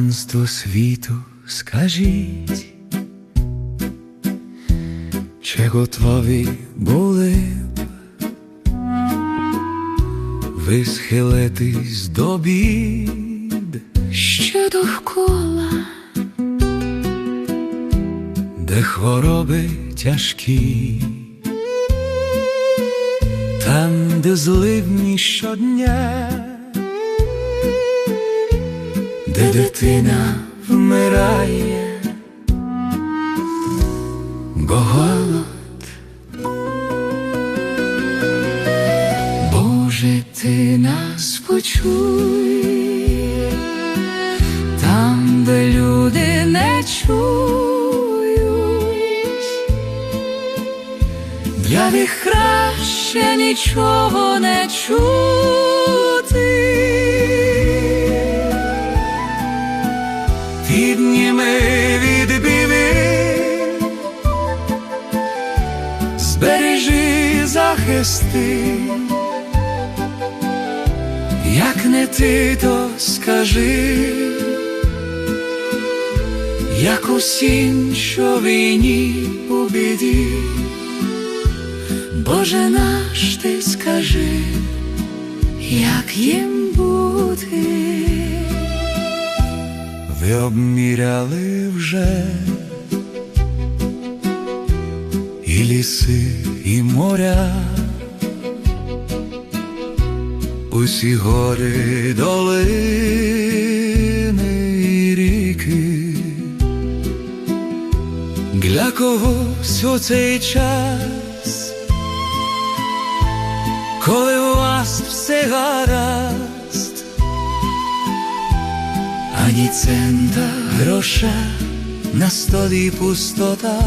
Панство світу, скажіть, чи готові були б ви схилитись до бід, що довкола? Де хвороби тяжкі, там, де зливні щодня, де дитина вмирає, бо голод, Боже, ти нас почуй, там, де люди не чують, для них краще нічого не чути. Як не ти, то скажи, як усім, що війні у біді, Боже наш, ти скажи, як їм бути. ви обміряли вже і ліси, і моря, усі гори, долини і ріки, для когось у цей час, коли у вас все гаразд ані цента гроша на столі пустота,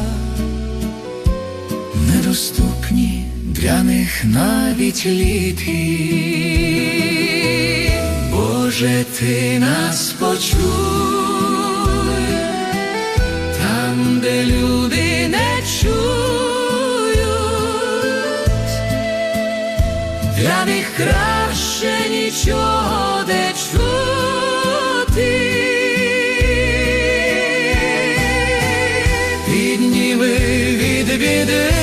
недоступні для них навіть ліки. Боже, ти нас почуй, там, де люди не чують, для них краще нічого не чути. Підніми від біди,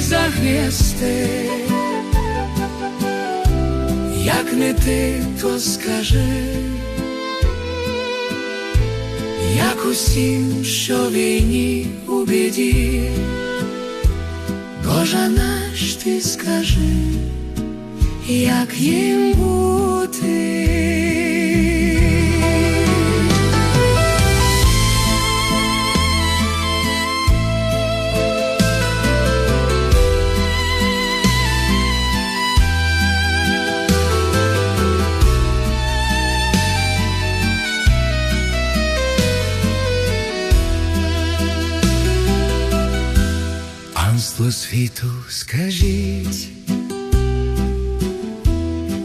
захисти, як не ти, то скажи, як усім, що війні у біді. Божа наш ти скажи, як їм бути. Панство світу, скажіть,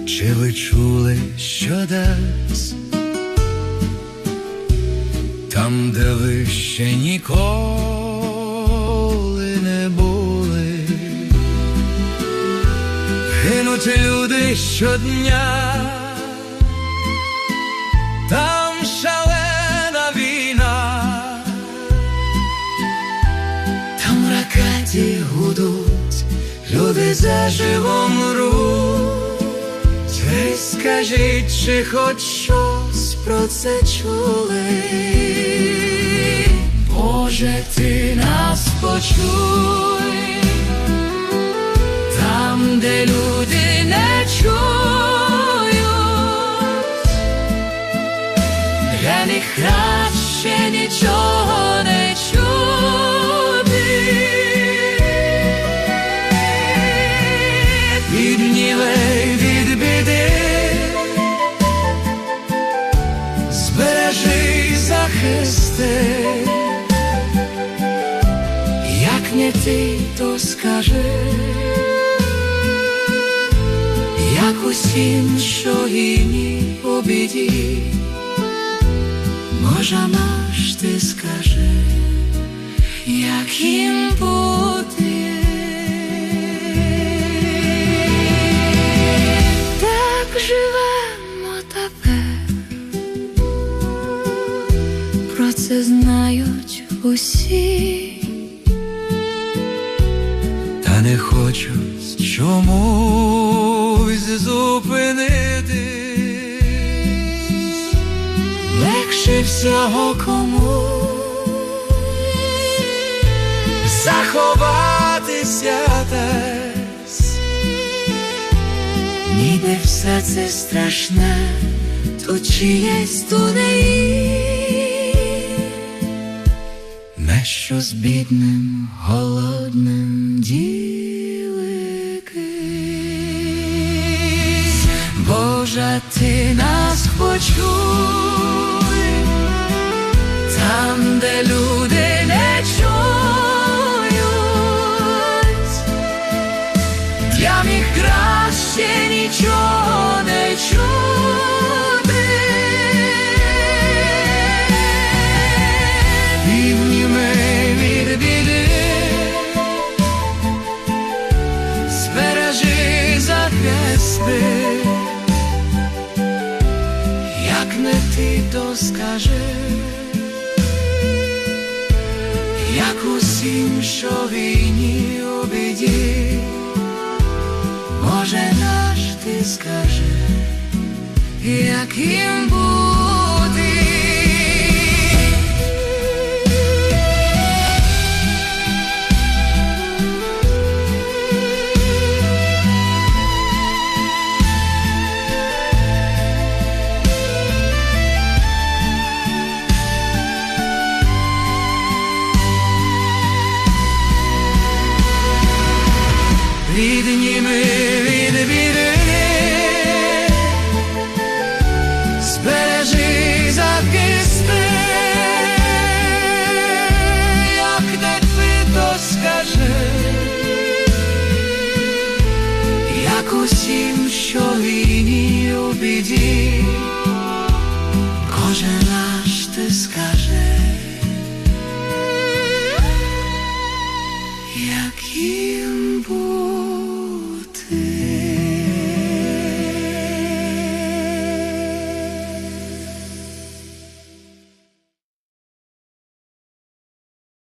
чи ви чули, що дасть? Там, де ви ще ніколи не були, гинуть люди щодня, там шалена війна. Там ракеті гудуть, люди заживо мруть. Ви скажіть, чи хоч щось про це чули? Боже, ти нас як не ти, то скажи, як усім, що гині у біді, може наш ти скажи, як їм та хочу чомусь зупинити. легше всього кому заховатися десь. ніде все це страшне, тут чиєсь тунеї, не що з бідним голодним ділики. Нас почуй, там, де люди усім, що війні у біді, може наш ти скажи, як їм